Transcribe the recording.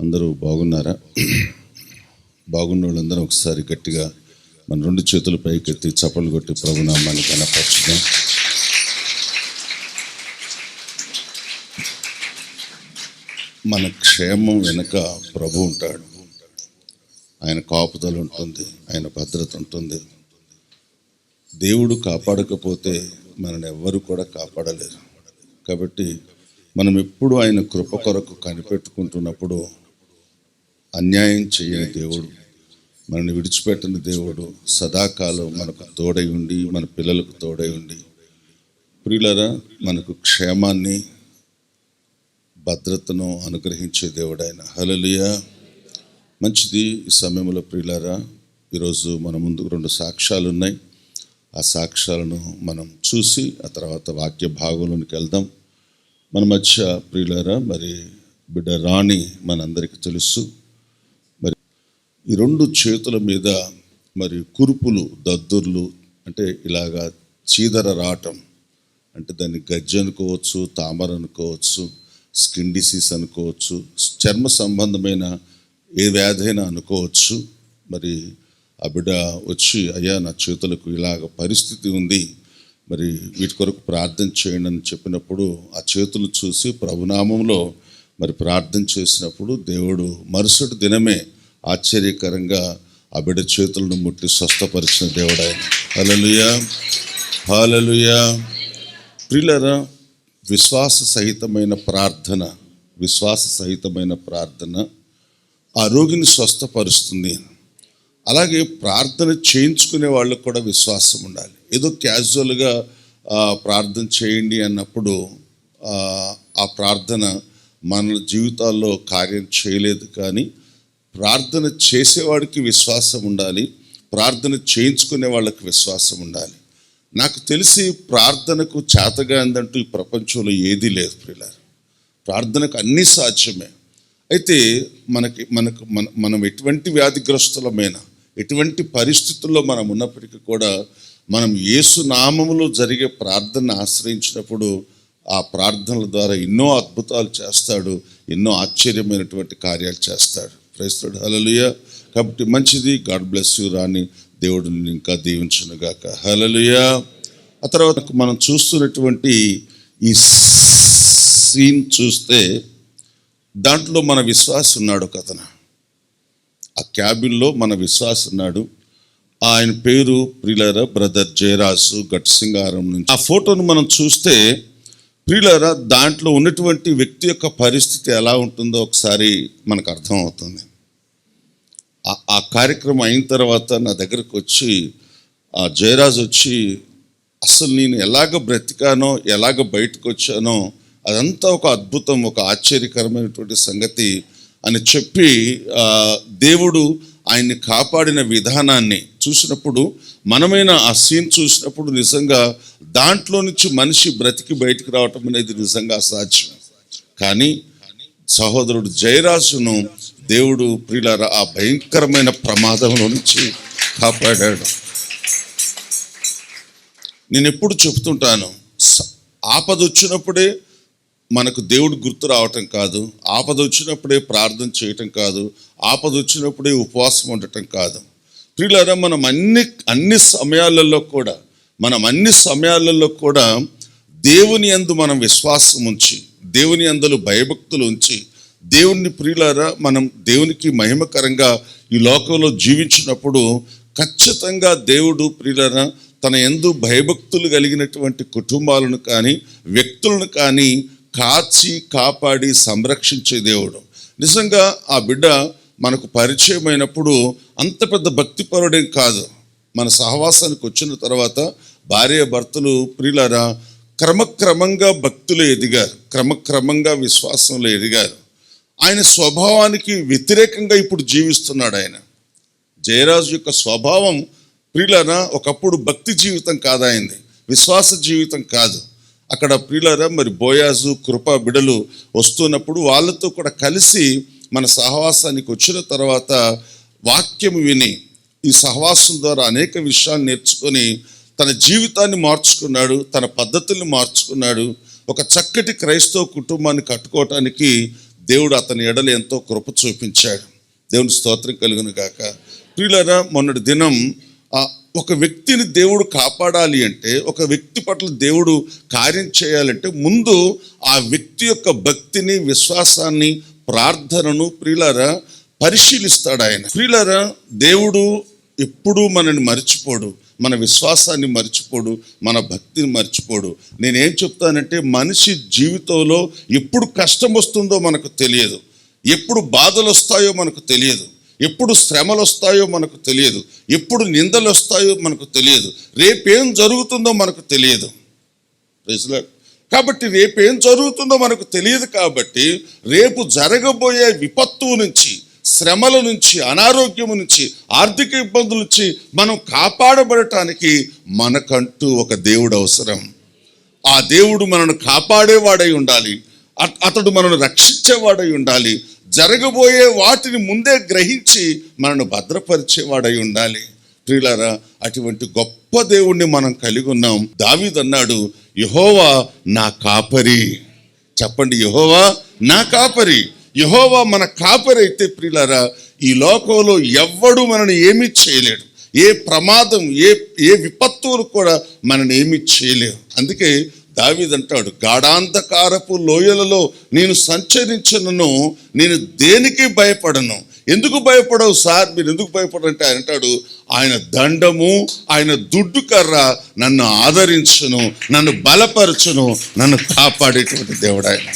అందరూ బాగున్నారా? బాగున్న వాళ్ళందరూ ఒకసారి గట్టిగా మన రెండు చేతులు పైకెత్తి చప్పలు కొట్టి ప్రభునామాన్ని కనపరచుదాం మన క్షేమం వెనుక ప్రభు ఉంటాడు. ఆయన కాపుదల ఉంటుంది ఆయన భద్రత ఉంటుంది. దేవుడు కాపాడకపోతే మనని ఎవ్వరు కూడా కాపాడలేరు. కాబట్టి మనం ఎప్పుడు ఆయన కృప కొరకు కనిపెట్టుకుంటున్నప్పుడు అన్యాయం చేయని దేవుడు మనల్ని విడిచిపెట్టని దేవుడు సదాకాలం మనకు తోడై ఉండి మన పిల్లలకు తోడై ఉండి. ప్రియులరా మనకు క్షేమాన్ని భద్రతను అనుగ్రహించే దేవుడు ఆయన హలలియా మంచిది ఈ సమయంలో ప్రియులారా. ఈరోజు మన ముందు రెండు సాక్ష్యాలు ఉన్నాయి. ఆ సాక్ష్యాలను మనం చూసి ఆ తర్వాత వాక్య భాగంలోనికి వెళ్దాం. మన మధ్య ప్రియులారా మరి బిడ్డ రాణి మనందరికీ తెలుసు. ఈ రెండు చేతుల మీద మరి కురుపులు దద్దుర్లు అంటే ఇలాగా చీదర రావటం అంటే దాన్ని గజ్జి అనుకోవచ్చు తామర అనుకోవచ్చు స్కిన్ డిసీజ్ అనుకోవచ్చు చర్మ సంబంధమైన ఏ వ్యాధి అయినా అనుకోవచ్చు. మరి ఆ బిడ్డ వచ్చి అయ్యా నా చేతులకు ఇలాగ పరిస్థితి ఉంది. మరి వీటి కొరకు ప్రార్థన చేయండి అని చెప్పినప్పుడు ఆ చేతులు చూసి ప్రభునామంలో మరి ప్రార్థన చేసినప్పుడు దేవుడు మరుసటి దినమే ఆశ్చర్యకరంగా ఆ బిడ్డ చేతులను ముట్టి స్వస్థపరిచిన దేవుడు ఆయన హలలుయా హాలలుయా ప్రిలరా విశ్వాస సహితమైన ప్రార్థన విశ్వాస సహితమైన ప్రార్థన ఆ రోగిని స్వస్థపరుస్తుంది. అలాగే ప్రార్థన చేయించుకునే వాళ్ళకు కూడా విశ్వాసం ఉండాలి. ఏదో క్యాజువల్గా ప్రార్థన చేయండి అన్నప్పుడు ఆ ప్రార్థన మన జీవితాల్లో కార్యం చేయలేదు కానీ ప్రార్థన చేసేవాడికి విశ్వాసం ఉండాలి ప్రార్థన చేయించుకునే వాళ్ళకి విశ్వాసం ఉండాలి. నాకు తెలిసి ప్రార్థనకు చేతగా అందంటూ ఈ ప్రపంచంలో ఏదీ లేదు ప్రిలా ప్రార్థనకు అన్నీ సాధ్యమే. అయితే మనకి మనకు మన మనం ఎటువంటి వ్యాధిగ్రస్తులమైనా ఎటువంటి పరిస్థితుల్లో మనం ఉన్నప్పటికీ కూడా మనం యేసు నామములో జరిగే ప్రార్థన ఆశ్రయించినప్పుడు ఆ ప్రార్థనల ద్వారా ఎన్నో అద్భుతాలు చేస్తాడు ఎన్నో ఆశ్చర్యమైనటువంటి కార్యాలు చేస్తాడు. క్రైస్తవుడు. హలలుయ కాబట్టి మంచిది. God bless you. రాని దేవుడు ఇంకా దీవించునుగాక హలలుయ ఆ తర్వాత మనం చూస్తున్నటువంటి ఈ సీన్ చూస్తే దాంట్లో మన విశ్వాసం ఉన్నాడు ఒక అతను. ఆ క్యాబిన్లో మన విశ్వాసం ఉన్నాడు. ఆయన పేరు ప్రియులరా బ్రదర్ జయరాజు గట్సింగారం నుంచి. ఆ ఫోటోను మనం చూస్తే ప్రియులరా దాంట్లో ఉన్నటువంటి వ్యక్తి యొక్క పరిస్థితి ఎలా ఉంటుందో ఒకసారి మనకు అర్థమవుతుంది. ఆ కార్యక్రమం అయిన తర్వాత నా దగ్గరకు వచ్చి ఆ జయరాజ్ వచ్చి అసలు నేను ఎలాగ బ్రతికానో ఎలాగ బయటకు వచ్చానో అదంతా ఒక అద్భుతం ఒక ఆశ్చర్యకరమైనటువంటి సంగతి అని చెప్పి దేవుడు ఆయన్ని కాపాడిన విధానాన్ని చూసినప్పుడు మనమైన ఆ సీన్ చూసినప్పుడు నిజంగా దాంట్లో నుంచి మనిషి బ్రతికి బయటికి రావటం అనేది నిజంగా అసాధ్యం. కానీ సహోదరుడు జయరాజును దేవుడు ప్రియులార ఆ భయంకరమైన ప్రమాదంలో నుంచి కాపాడాడు. నేను ఎప్పుడు చెప్తుంటాను స- ఆపద వచ్చినప్పుడే మనకు దేవుడు గుర్తు రావటం కాదు ఆపద వచ్చినప్పుడే ప్రార్థన చేయటం కాదు ఆపద వచ్చినప్పుడే ఉపవాసం ఉండటం కాదు. ప్రియులారా మనం అన్ని అన్ని సమయాలలో కూడా మనం అన్ని సమయాలలో కూడా దేవుని అందు మనం విశ్వాసం ఉంచి దేవుని అందులో భయభక్తులు ఉంచి దేవుని ప్రియులారా మనం దేవునికి మహిమకరంగా ఈ లోకంలో జీవించినప్పుడు ఖచ్చితంగా దేవుడు ప్రియులారా తన ఎందు భయభక్తులు కలిగినటువంటి కుటుంబాలను కానీ వ్యక్తులను కానీ కాచి కాపాడి సంరక్షించే దేవుడు. నిజంగా ఆ బిడ్డ మనకు పరిచయమైనప్పుడు అంత పెద్ద భక్తిపరుడేం కాదు. మన సహవాసానికి వచ్చిన తర్వాత భార్య భర్తలు ప్రియులారా క్రమక్రమంగా భక్తులు ఎదిగారు. క్రమక్రమంగా విశ్వాసంలో ఎదిగారు. ఆయన స్వభావానికి వ్యతిరేకంగా ఇప్పుడు జీవిస్తున్నాడు ఆయన. జయరాజు యొక్క స్వభావం ప్రియులన ఒకప్పుడు భక్తి జీవితం కాదాయింది విశ్వాస జీవితం కాదు. అక్కడ ప్రియులర మరి బోయాజు కృప బిడలు వస్తున్నప్పుడు వాళ్ళతో కూడా కలిసి మన సహవాసానికి వచ్చిన తర్వాత వాక్యం విని ఈ సహవాసం ద్వారా అనేక విషయాలు నేర్చుకొని తన జీవితాన్ని మార్చుకున్నాడు తన పద్ధతుల్ని మార్చుకున్నాడు. ఒక చక్కటి క్రైస్తవ కుటుంబాన్ని కట్టుకోవటానికి దేవుడు అతని ఎడలు ఎంతో కృప చూపించాడు. దేవుని స్తోత్రం కలుగును గాక. ప్రియులరా మొన్నటి దినం ఒక వ్యక్తిని దేవుడు కాపాడాలి అంటే ఒక వ్యక్తి పట్ల దేవుడు కార్యం చేయాలంటే ముందు ఆ వ్యక్తి యొక్క భక్తిని విశ్వాసాన్ని ప్రార్థనను ప్రియులరా పరిశీలిస్తాడు ఆయన. ప్రియులరా దేవుడు ఎప్పుడూ మనని మర్చిపోడు. మన విశ్వాసాన్ని మర్చిపోడు మన భక్తిని మర్చిపోడు. నేనేం చెప్తానంటే మనిషి జీవితంలో ఎప్పుడు కష్టం వస్తుందో మనకు తెలియదు. ఎప్పుడు బాధలు వస్తాయో మనకు తెలియదు. ఎప్పుడు శ్రమలు వస్తాయో మనకు తెలియదు. ఎప్పుడు నిందలు వస్తాయో మనకు తెలియదు. రేపేం జరుగుతుందో మనకు తెలియదు. కాబట్టి రేపు ఏం జరుగుతుందో మనకు తెలియదు కాబట్టి రేపు జరగబోయే విపత్తు నుంచి శ్రమల నుంచి అనారోగ్యం నుంచి ఆర్థిక ఇబ్బందుల నుంచి మనం కాపాడబడటానికి మనకంటూ ఒక దేవుడు అవసరం. ఆ దేవుడు మనను కాపాడేవాడై ఉండాలి. అతడు మనను రక్షించేవాడై ఉండాలి. జరగబోయే వాటిని ముందే గ్రహించి మనను భద్రపరిచేవాడై ఉండాలి. ప్రియులారా అటువంటి గొప్ప దేవుణ్ణి మనం కలిగి ఉన్నాం. దావిదన్నాడు యహోవా నా కాపరి. చెప్పండి యహోవా నా కాపరి. యహోవా మన కాపరైతే అయితే ప్రియులారా ఈ లోకంలో ఎవ్వడు మనని ఏమీ చేయలేడు. ఏ ప్రమాదం ఏ ఏ విపత్తులు కూడా మనని ఏమీ చేయలేవు. అందుకే దావిదంటాడు గాఢాంధకారపు లోయలలో నేను సంచరించను నేను దేనికి భయపడను? ఎందుకు భయపడవు సార్? మీరు ఎందుకు భయపడంటే ఆయన అంటాడు ఆయన దండము ఆయన దుడ్డు కర్ర నన్ను ఆదరించును నన్ను బలపరచును నన్ను కాపాడేటువంటి దేవుడు ఆయన.